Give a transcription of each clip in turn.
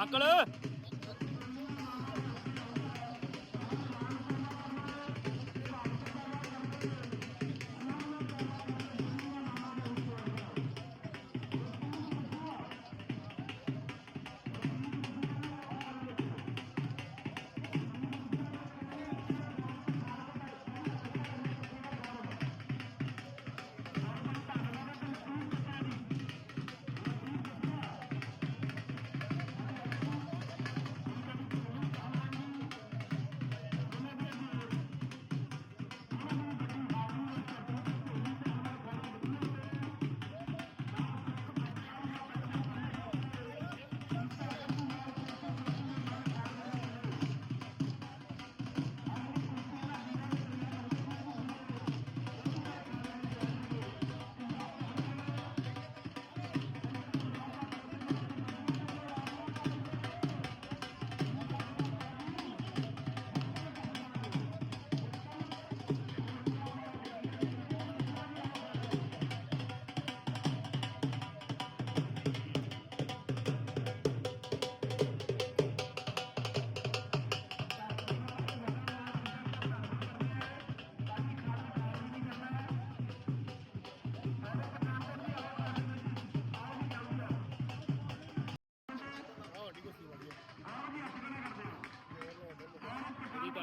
ਪਾਕਲ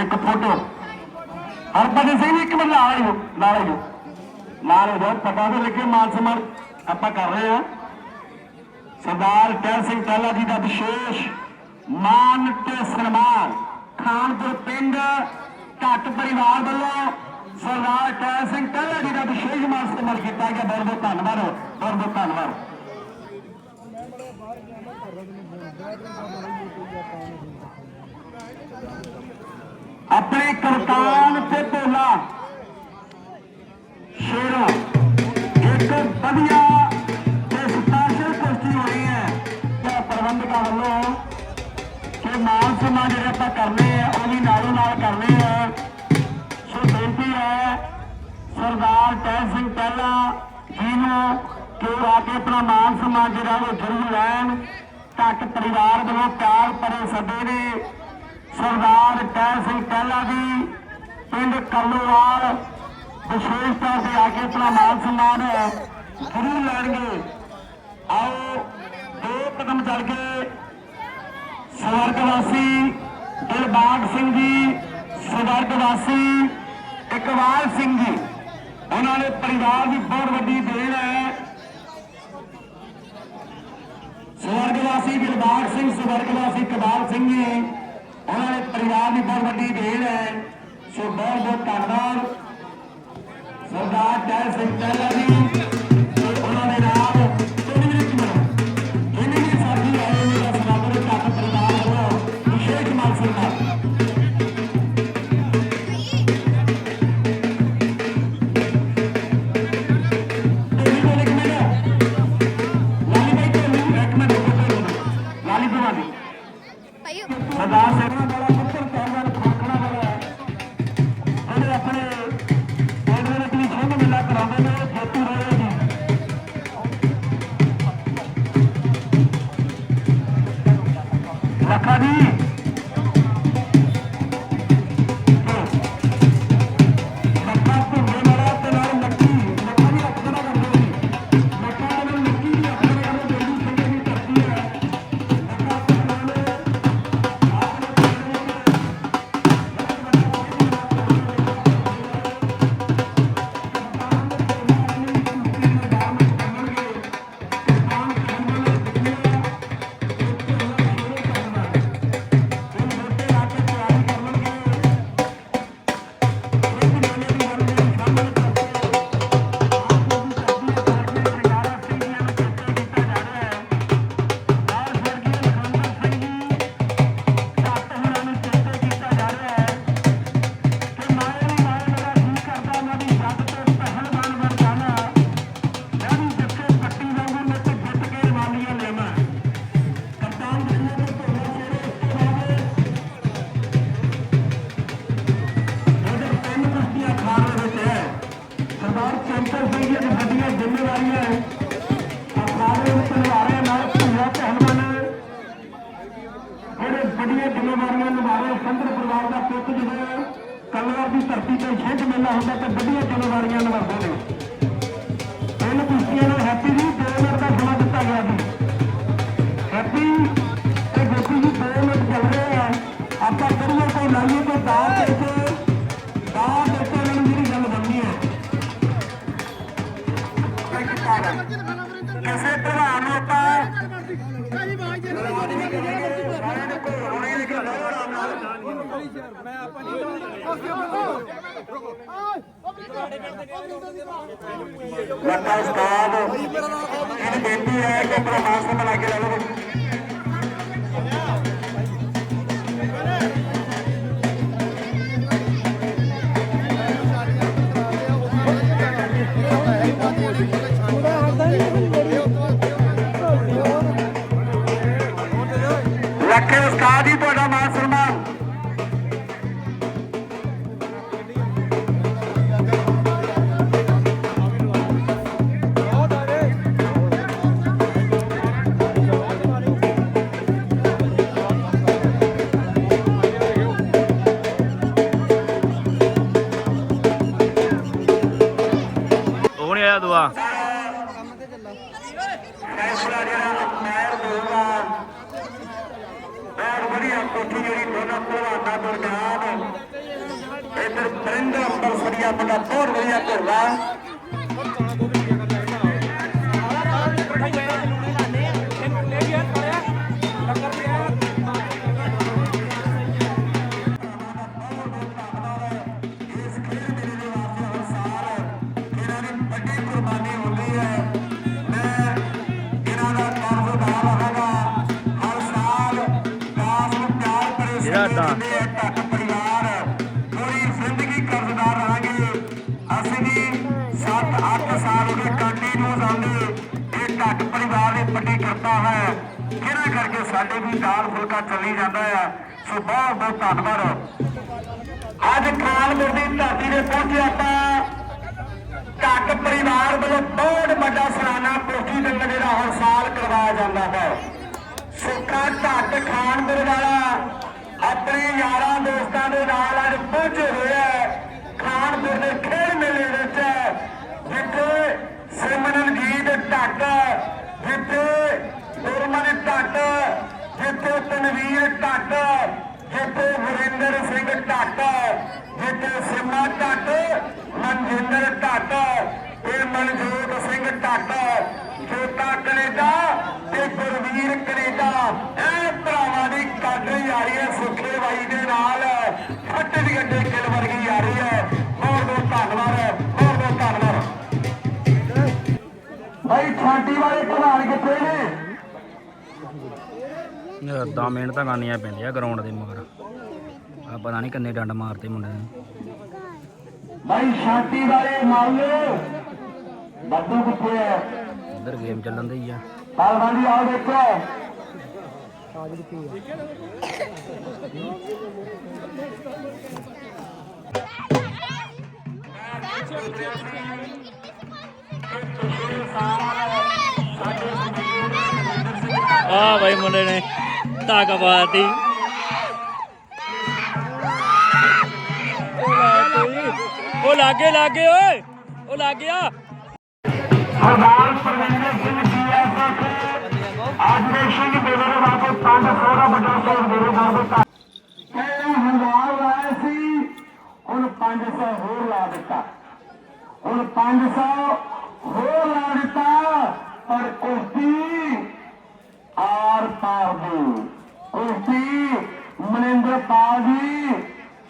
ਇੱਕ ਫੋਟੋ। ਕਰੋ ਸਿੰਘ ਇੱਕ ਮਿੰਟ ਲਾ ਲਿਓ ਲਾ ਲਿਓ ਲਾ ਲਿਓ ਪਤਾ ਤਾਂ ਲੱਗੇ ਮਾਨ ਸਨਮਾਨ ਆਪਾਂ ਕਰ ਰਹੇ ਹਾਂ। ਸਰਦਾਰ ਟਹਿਲ ਸਿੰਘ ਟਹਿਲਾ ਜੀ ਦਾ ਵਿਸ਼ੇਸ਼ ਮਾਨ ਤੇ ਸਨਮਾਨ। ਖਾਨ ਖਾਨਪੁਰ ਪਿੰਡ, ਘੱਟ ਪਰਿਵਾਰ ਵੱਲੋਂ ਸਰਦਾਰ ਕੈਲ ਸਿੰਘ ਟਹਿਲਾ ਜੀ ਦਾ ਵਿਸ਼ੇਸ਼ ਮਾਨ ਇਸਤੇਮਾਲ ਕੀਤਾ ਗਿਆ। ਬਹੁਤ ਬਹੁਤ ਧੰਨਵਾਦ, ਬਹੁਤ ਬਹੁਤ ਧੰਨਵਾਦ। ਆਪਣੇ ਕਰਤਾਨ ਤੇ ਭੋਲਾ ਸ਼ੇਰਾ, ਇੱਕ ਵਧੀਆ ਤੇ ਸਪੈਸ਼ਲ ਕੁਸ਼ਤੀ ਹੋਣੀ ਹੈ। ਤੇ ਪ੍ਰਬੰਧਕਾਂ ਵੱਲੋਂ ਕਿ ਮਾਨ ਸਨਮਾਨ ਜਿਹੜਾ ਆਪਾਂ ਕਰਨੇ ਸਰਦਾਰ ਟੈ ਸਿੰਘ ਟਹਿਲਾ ਜੀ ਨੂੰ ਕਿ ਆ ਕੇ ਆਪਣਾ ਮਾਨ ਸਨਮਾਨ ਜਿਹੜਾ ਉਹ ਜ਼ਰੂਰ ਲੈਣ, ਤੱਕ ਪਰਿਵਾਰ ਵੱਲੋਂ ਪਿਆਰ ਭਰੇ ਸੱਦੇ ਨੇ। ਸਰਦਾਰ ਟੈ ਸਿੰਘ ਟਹਿਲਾ ਦੀ ਪਿੰਡ ਕੱਲੋਵਾਲ ਵਿਸ਼ੇਸ਼ ਤੌਰ ਤੇ ਆ ਕੇ ਆਪਣਾ ਮਾਨ ਸਨਮਾਨ ਜ਼ਰੂਰ ਲੈਣਗੇ। ਆਓ, ਦੋ ਕਦਮ ਚੱਲ ਕੇ ਸਵਰਗਵਾਸੀ ਦਿਲਬਾਗ ਸਿੰਘ ਜੀ, ਸਵਰਗਵਾਸੀ ਇਕਬਾਲ ਸਿੰਘ ਜੀ। ਉਹਨਾਂ ਦੇ ਪਰਿਵਾਰ ਦੀ ਬਹੁਤ ਵੱਡੀ ਦੇਣ ਹੈ। ਸਵਰਗਵਾਸੀ ਗੁਰਬਾਗ ਸਿੰਘ, ਸਵਰਗਵਾਸੀ ਕਬਾਲ ਸਿੰਘ ਜੀ, ਉਹਨਾਂ ਦੇ ਪਰਿਵਾਰ ਦੀ ਬਹੁਤ ਵੱਡੀ ਦੇਣ ਹੈ। ਸੋ ਬਹੁਤ ਬਹੁਤ ਧੰਨਵਾਦ। ਸਰਦਾਰ ਜੈ ਸਿੰਘ ਟਹਿਲਾ ਜੀ। ਛਿੰਝ ਮੇਲਾ ਹੁੰਦਾ ਜ਼ਿੰਮੇਵਾਰੀਆਂ ਨਿਭਾਉਂਦੇ ਨੇ। ਇਹਨਾਂ ਕੁਸ਼ਤੀਆਂ ਨੂੰ ਹੈਪੀ ਜੀ ਦੋ ਮਿੰਟ ਦਾ ਸਮਾਂ ਦਿੱਤਾ ਗਿਆ ਜੀ। ਹੈਪੀ ਤੇ ਗੋਪੀ ਜੀ ਦੋ ਮਿੰਟ ਚੱਲ ਰਹੇ ਆ। ਆਪਾਂ ਕਰੀਏ ਕੋਈ ਲਾਈਏ ਕੋਈ ਦਾਅ ਦੇ ਕੇ ਦਾਅ ਦੇ ਕੇ ਇਹਨਾਂ ਨੂੰ ਗੱਲ ਬਣਨੀ ਹੈ ਕਿਸੇ ਪ੍ਰਧਾਨ ਨੂੰ ਆਪਾਂ ਸਾਰਿਆਂ ਨੇ ਕੋਈ ਹੋਣੀ ਨਹੀਂ ਕਿ ਲਓ ਲੱਗਾ ਉਸਤਾਦ ਇਹ ਬੇਨਤੀ ਹੈ ਕਿ ਆਪਣਾ ਮਾਸਕ ਬਣਾ ਕੇ ਲੈ ਲਓ। ਸਾਲ ਦਾਸ ਨੂੰ ਪਿਆਰ ਭਰੇ ਜਿਹੜਾ ਸੱਦੇ ਤਾਂ- ਦੀ ਹੈ। ਕਿਹੜਾ ਕਰਕੇ ਸਾਡੇ ਵੀ ਦਾਲ ਫੁਲਕਾ ਚੱਲੀ ਜਾਂਦਾ ਹੈ ਸੋ ਬਹੁਤ ਬਹੁਤ ਧੰਨਵਾਦ। ਅੱਜ ਖਾਨਪੁਰ ਦੀ ਧਰਤੀ ਤੇ ਪਹੁੰਚੇ ਆਪਾਂ। ਢੱਕ ਪਰਿਵਾਰ ਵੱਲੋਂ ਬਹੁਤ ਵੱਡਾ ਸਲਾਨਾ ਪੋਸਟੀ ਦੰਗਲ ਜਿਹੜਾ ਹਰ ਸਾਲ ਕਰਵਾਇਆ ਜਾਂਦਾ ਹੈ। ਸੁੱਖਾ ਢੱਕ ਖਾਨਪੁਰ ਵਾਲਾ ਆਪਣੇ ਯਾਰਾਂ ਦੋਸਤਾਂ ਦੇ ਨਾਲ ਅੱਜ ਪਹੁੰਚੇ ਹੋਇਆ ਹੈ। ਖਾਨਪੁਰ ਦੇ ਖੇਡ ਮੇਲੇ ਵਿੱਚ ਜਿੱਥੇ ਸਿਮਰਨਜੀਤ ਢੱਕ ਜਿੱਥੇ ਤਨਵੀਰ ਢੱਕ ਜਿੱਥੇ ਵਰਿੰਦਰ ਸਿੰਘ ਢੱਕ ਜਿੱਥੇ ਸਿਮਾ ਢੱਕ ਮਨਜਿੰਦਰ ਢੱਕ ਤੇ ਮਨਜੋਤ ਸਿੰਘ ਢੱਕ ਛੋਟਾ ਕੈਨੇਡਾ ਤੇ ਗੁਰਵੀਰ ਕੈਨੇਡਾ। ਇਹ ਭਰਾਵਾਂ ਦੀ ਕਾਡਰ ਯਾਰੀ ਹੈ ਸੁਖੇ ਬਾਈ ਦੇ ਨਾਲ। ਫੱਟੇ ਦੀ ਗੱਡੇ ਕਿਲ ਵਰਗੀ ਰਹੀ ਹੈ। ਬਹੁਤ ਬਹੁਤ ਧੰਨਵਾਦ, ਬਹੁਤ ਬਹੁਤ ਧੰਨਵਾਦ। ਭਾਈ ਛਾਂਟੀ ਵਾਲੇ ਪ੍ਰਧਾਨ ਕਿੱਥੇ ਨੇ? ਦਾ ਮਿਹਨਤਾਂ ਕਰਨੀਆਂ ਪੈਂਦੀਆਂ ਗਰਾਊਂਡ ਦੇ ਮਗਰ। ਆ ਪਤਾ ਨਹੀਂ ਕਿੰਨੇ ਡੰਡ ਮਾਰਤੇ ਮੁੰਡੇ ਨੇ। ਭਾਈ ਸ਼ਾਂਤੀ ਵਾਲੇ ਮਾਲੋ ਬੱਦੂ ਕਿੱਥੇ ਹੈ ਗੇਮ ਚੱਲਣ ਦੀ ਆ। ਪਾਲਵਾਨੀ ਆਓ ਦੇਖੋ। ਆ ਬਾਈ ਮੁੰਡੇ ਨੇ। ਤਾਕ ਪਾਤੀ ਉਹ ਲਾਗੇ ਲਾਗੇ ਓਏ ਉਹ ਲੱਗ ਗਿਆ ਸਰਦਾਰ ਪਰਵਿੰਦਰ ਸਿੰਘ ਜੀਐਸਐਫ ਆਜਮੇਰ ਸਿੰਘ ਬੇਦਰ ਵਾਪਸ 500 ਦਾ ਵੱਡਾ ਸੌਰ ਮੇਰੇ ਨਾਲ ਦਿੱਤਾ ਕਈ ਹਜ਼ਾਰ ਲਾਇਆ ਸੀ ਹੁਣ 500 ਹੋਰ ਲਾ ਦਿੱਤਾ ਹੁਣ 500 ਹੋਰ ਲਾ ਦਿੱਤਾ ਪਰ ਕੁਸ਼ਤੀ ਆਰ ਪਾਰ ਦੀ ਕੁਸ਼ਤੀ ਮਨਿੰਦਰ ਪਾਲ ਜੀ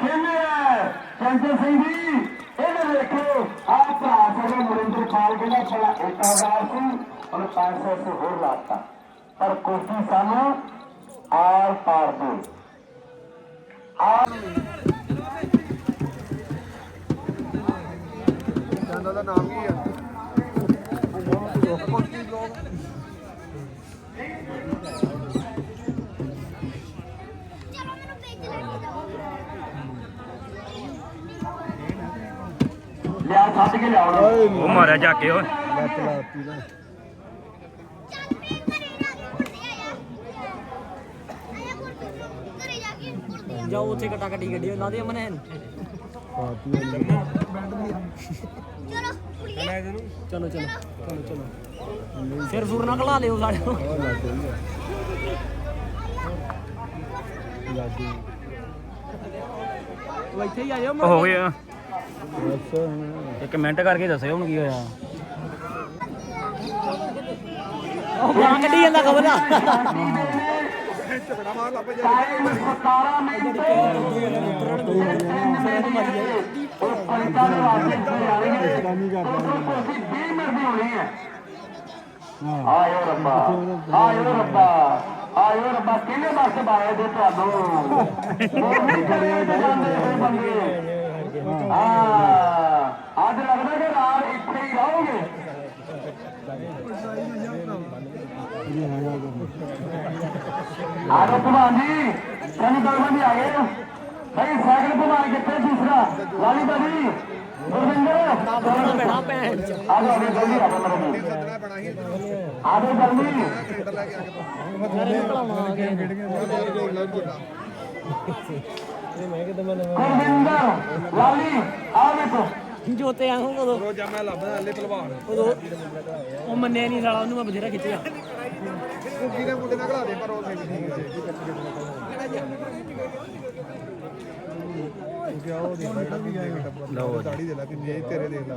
ਕਿੰਨੇ ਹੈ। ਚੰਦਰ ਸਿੰਘ ਜੀ ਇਹਨੇ ਦੇਖੋ, ਆਹ ਭਰਾ ਸਾਡੇ ਮਨਿੰਦਰ ਪਾਲ ਕਹਿੰਦਾ ਪਹਿਲਾਂ 1000 ਸੀ, ਹੁਣ 500 ਸੇ ਹੋਰ ਲਾਤਾ। ਪਰ ਕੁਸ਼ਤੀ ਸਾਨੂੰ ਆਰ ਪਾਰ ਦੀ। ਚੈਨਲ ਦਾ ਨਾਮ ਕੀ ਹੈ ਚਲੋ ਮੈਨੂੰ ਭੇਜ ਲੈ ਕੇ ਜਾਓ ਲਿਆ ਛੱਡ ਕੇ ਲਿਆਉਣਾ ਉਹ ਮਾਰਿਆ ਜਾ ਕੇ ਓਏ। ਲੱਤ ਲਾਤੀ ਨਾ। ਫੇਰ ਜਾਓ ਉੱਥੇ ਕਟਾ ਕਟੀ ਗੱਡੀ ਲਾ ਦੇ ਮਨੇ ਪਾਤੀ ਚਲੋ ਚਲੋ ਚਲੋ ਚਲੋ। ਚਲੋ ਸਿਰ ਸੁਰ ਨਾ ਕਲਾ ਲਿਓ ਸਾਡੇ ਨੂੰ ਉਹ ਇੱਥੇ ਹੀ ਆ ਜਾਓ ਹੋ ਗਿਆ। ਇੱਕ ਮਿੰਟ ਕਰਕੇ ਦੱਸਿਓ ਹੁਣ ਕੀ ਹੋਇਆ। ਉਹ ਗਾਂ ਕੱਢੀ ਜਾਂਦਾ ਖਬਰ। ਆ ਟਾਈਮ 17 ਮਿੰਟ ਉਹ ਪੰਚਾਂ ਦੇ ਵਾਸਤੇ ਇੱਥੇ ਆਣਗੇ ਕੰਮ ਹੀ ਕਰਦਾ ਉਧਰ ਕੋਸੀ 20 ਮਿੰਟ ਦੀ ਹੋਣੀ ਹੈ ਹਾਂ ਆਇਓ ਰੱਬਾ ਆਇਓ ਰੱਬਾ ਆਇਓ ਰੱਬਾ ਕਿਹਨੇ ਬਸ ਬਾਏ ਦੇ ਤੁਹਾਨੂੰ ਹਾਂ। ਅੱਜ ਲੱਗਦਾ ਕਿ ਰਾਤ ਇੱਥੇ ਹੀ ਰਹੋਗੇ। ਆਰੋ ਭਗਵਾਨ ਜੀ ਸਾਨੂੰ ਦਰਬਾਰ ਵੀ ਆ ਗਏ। ਹੋ ਭਾਈ ਸਾਈਕਲ ਭਗਵਾਨ ਕਿੱਥੇ ਦੂਸਰਾ ਲਾਲੀ ਬਾਜੀ ਗੁਰਵਿੰਦਰ ਆ ਜਾਓ ਅਰੇ ਜਲਦੀ। ਆ ਜਾਓ ਮੇਰੇ ਕੋਲ ਆ ਜਾਓ ਜਲਦੀ ਗੁਰਵਿੰਦਰ ਲਾਲੀ ਆ ਦੇਖੋ। ਜੋਤੇ ਆਹੂੰ ਕਦੋਂ ਰੋਜਾ ਮੈਂ ਲੱਭਦਾ ਹਲੇ ਉਦੋਂ। ਉਹ ਮੰਨਿਆ ਨਹੀਂ ਸਾਲਾ ਉਹਨੂੰ ਮੈਂ ਬਥੇਰਾ ਖਿੱਚਿਆ। ਕੁੱਕੀ ਦੇ ਮੁੰਡੇ ਨਾਲ ਘਲਾ ਦੇ ਪਰ ਉਹ ਨਹੀਂ ਠੀਕ ਕਿਹਾ ਉਹ ਦੇ ਬੜਾ ਵੀ ਆਇਆ ਲਓ ਜੀ। ਦਾੜੀ ਦੇ ਲਾ ਕਿੰਨੀ ਇਹ ਤੇਰੇ ਦੇ ਲਾ।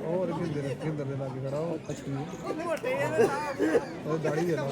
ਹੋਰ ਕਿੰਦੇ ਦੇ ਕਿੰਦਰ ਦੇ ਲਾਗੇ ਖੜਾ ਉਹ। ਉਹ ਦਾੜੀ ਦੇ ਲਾ